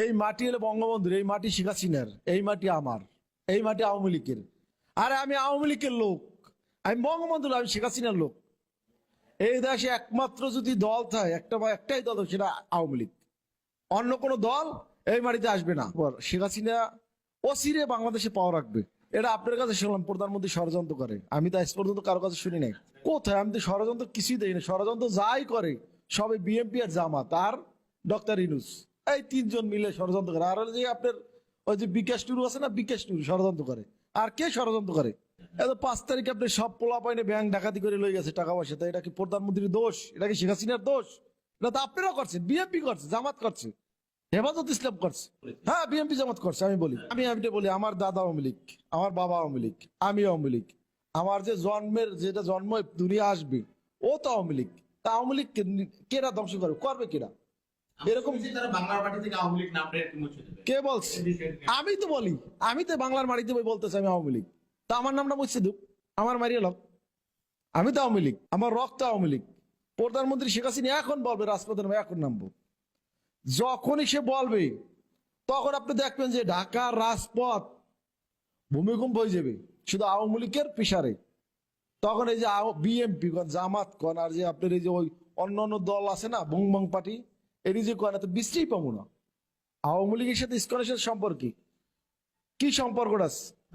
এই মাটি হলো বঙ্গবন্ধুর, এই মাটি শেখ হাসিনার, এই মাটি আমার, এই মাটি আওয়ামী লীগের। আরে আমি আওয়ামী লীগের লোক, আমি বঙ্গবন্ধুর, আমি শেখ হাসিনার লোক। এই দেশে একমাত্র যদি দল থাকে, একটা বা একটাই দল সেটা আওয়ামী লীগ। অন্য কোনো দল এই মাটিতে আসবে না। শেখ হাসিনা অসিরে বাংলাদেশে পাওয়া রাখবে। এটা আপনার কাছে শুনলাম, প্রধানমন্ত্রী ষড়যন্ত্র করে। আমি তো আজ পর্যন্ত কারও কাছে শুনি নাই। কোথায়? আমি তো ষড়যন্ত্র কিছুই দেই না ষড়যন্ত্র যাই করে, সবে বিএমপি আর জামাত আর ডক্টর ইনুস। এই তিনজন মিলে ষড়যন্ত্র করে। আর যে আপনার ওই যে বিকাশ টুরু আছে না, বিকাশ টুরু ষড়যন্ত্র করে। আর কে ষড়যন্ত্র করে? এত পাঁচ তারিখে আপনি সব পোলা পাইনে ব্যাংক ডাকাতি করে লই গেছে টাকা পয়সা। এটা কি প্রধানমন্ত্রীর দোষ? এটা কি শেখ হাসিনার দোষ? এটা তো আপনারা করছেন, বিএনপি করছে, জামাত করছে, হেফাজত ইসলাম করছে। হ্যাঁ বিএনপি জামাত করছে, আমি বলি। আমি আমি বলি, আমার দাদা আওয়ামী লীগ, আমার বাবা আওয়ামী লীগ, আমি আওয়ামী লীগ। আমার যে জন্মের, যেটা জন্ম, দুনিয়া আসবে, ও তো আওয়ামী লীগ। তা আওয়ামী লীগ কেরা ধ্বংস করবে করবে কেরা? এরকম কে বলছে? আমি তো বলি আমি তো বাংলার মাটিতে বলতেছি আমি আওয়ামী লীগ। তা আমার নামটা মুছে দুক আমার মারিয়ে লোক আমি তো আওয়ামী লীগ আমার রক্ত আওয়ামী লীগ। প্রধানমন্ত্রী শেখ হাসিনা এখন বলবে রাজপথে এখন নামবো। যখনই সে বলবে তখন আপনি দেখবেন যে ঢাকার রাজপথ ভূমিকম্প হয়ে যাবে শুধু আওয়ামী লীগের পিসারে। তখন এই যে বিএমপি জামাত কন আর যে আপনার এই যে ওই অন্য অন্য দল আছে না বং বং পার্টি এটি যে কন এত বিশ্রী পাবো না আওয়ামী লীগের সাথে ইস্কনের সাথে সম্পর্ক কি? সম্পর্কটা?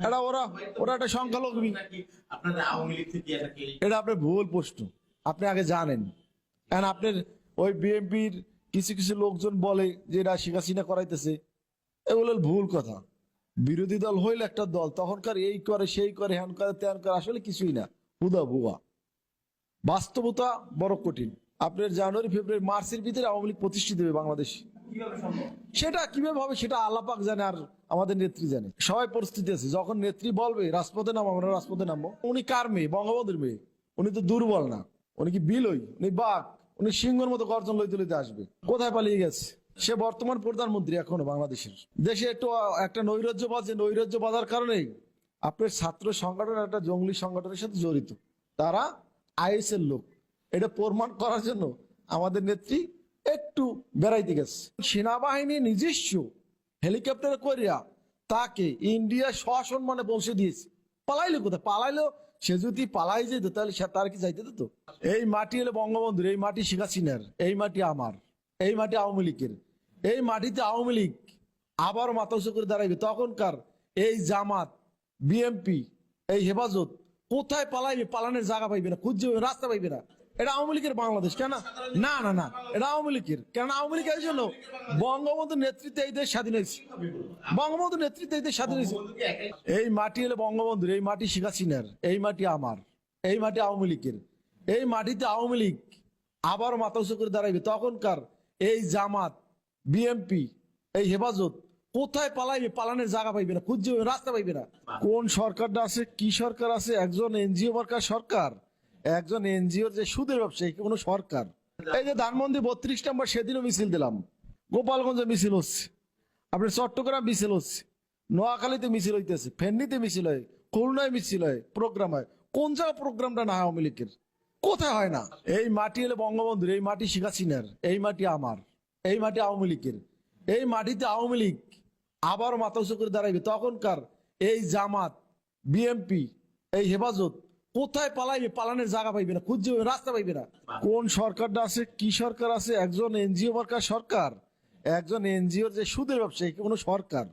এটা ওরা ওরা একটা সংখ্যালঘু এটা আপনার ভুল প্রশ্ন। আপনি আগে জানেন। কারণ আপনার ওই বিএনপির কিছু কিছু লোকজন বলে যে এরা শেখ হাসিনা করাইতেছে। এগুলো ভুল কথা। বিরোধী দল হইলে একটা দল। তখনকার এই করে সেই করে হ্যান করে ত্যান করে আসলে কিছুই না। হুদা বুয়া বাস্তবতা বড় কঠিন। আপনার জানুয়ারি ফেব্রুয়ারি মার্চের ভিতরে আওয়ামী লীগ প্রতিষ্ঠিত হবে বাংলাদেশ। সেটা কীভাবে হবে সেটা আল্লাপাক জানে আর আমাদের নেত্রী জানে। সবাই পরিস্থিতি আছে যখন নেত্রী বলবে রাজপথে নামো আমরা রাজপথে নামবো। উনি কার মেয়ে? বঙ্গবন্ধুর মেয়ে। উনি তো দুর্বল না। উনি কি বিলই? উনি বাঘ। উনি সিংহর মতো গর্জন লইতে লইতে আসবে। কোথায় পালিয়ে গেছে? সে বর্তমান প্রধানমন্ত্রী এখনও বাংলাদেশের। দেশে একটু একটা নৈরাজ্য নৈরাজ্যবাদ নৈরাজ্য বাজার কারণেই আপনার ছাত্র সংগঠন একটা জঙ্গলি সংগঠনের সাথে জড়িত। তারা আইএস এর লোক। এটা প্রমাণ করার জন্য আমাদের নেত্রী একটু বেড়াইতে গেছে। সেনাবাহিনী নিজস্ব হেলিকপ্টারে করিয়া তাকে ইন্ডিয়া সসম্মানে পৌঁছে দিয়েছে। পালাইলো কোথায়? পালাইলো সে যদি পালাই যেত তাহলে সে তার কি যাইতে দিত? এই মাটি হলো বঙ্গবন্ধুর এই মাটি শেখ হাসিনার এই মাটি আমার এই মাটি আওয়ামী লীগের। এই মাটিতে আওয়ামী লীগ আবার মাথা উঁচু করে দাঁড়াইবে। তখনকার এই জামাত বিএমপি এই হেফাজত কোথায় পালাইবে? পালানোর জায়গা পাইবে না খুঁজে পাইবে, রাস্তা পাইবে না। এটা আওয়ামী লীগের বাংলাদেশ, কেন না? না না এটা আওয়ামী লীগের। কেন আওয়ামী লীগ এই জন্য বঙ্গবন্ধুর নেতৃত্বে এই দেশ স্বাধীন হয়েছে। বঙ্গবন্ধুর নেতৃত্বে এই দেশ স্বাধীন হয়েছে। এই মাটি হলো বঙ্গবন্ধুর, এই মাটি শেখ হাসিনার, এই মাটি আমার, এই মাটি আওয়ামী লীগের। এই মাটিতে আওয়ামী লীগ আবার মাথা উঁচু করে দাঁড়াইবে। তখনকার এই জামাত বিএমপি এই হেফাজত কোথায় পালাইবে? পালানোর জায়গা পাইবে না খুঁজছে রাস্তা পাইবে না। কোন সরকারটা আছে? কি সরকার আছে? একজন এনজিও ওয়ার্কার সরকার। একজন এনজিওর যে সুদের ব্যবসায়ী কোনো সরকার? এই যে ধানমন্দি বত্রিশ নম্বর সেদিনও মিছিল দিলাম। গোপালগঞ্জে মিছিল হচ্ছে। আপনার চট্টগ্রাম মিছিল হচ্ছে। নোয়াখালীতে মিছিল হইতেছে। ফেন্নিতে মিছিল হয়। খুলনায় মিছিল হয়। প্রোগ্রাম হয়। কোন জায়গা প্রোগ্রামটা না হয় আওয়ামী লীগের? কোথায় হয় না? এই মাটি হলো বঙ্গবন্ধুর, এই মাটি শেখ হাসিনার, এই মাটি আমার, এই মাটি আওয়ামী লীগের। এই মাটিতে আওয়ামী লীগ আবার মাথা উঁচু করে দাঁড়াইবে। তখনকার এই জামাত, বিএমপি, এই হেফাজত কোথায় পালাইবে? পালানোর জায়গা পাইবে না খুঁজছে রাস্তা পাইবে না। কোন সরকারটা আছে, কি সরকার আছে? একজন এনজিও ওয়ার্কার সরকার, একজন এনজিওর যে সুদের ব্যবসায়ী, কোনো সরকার।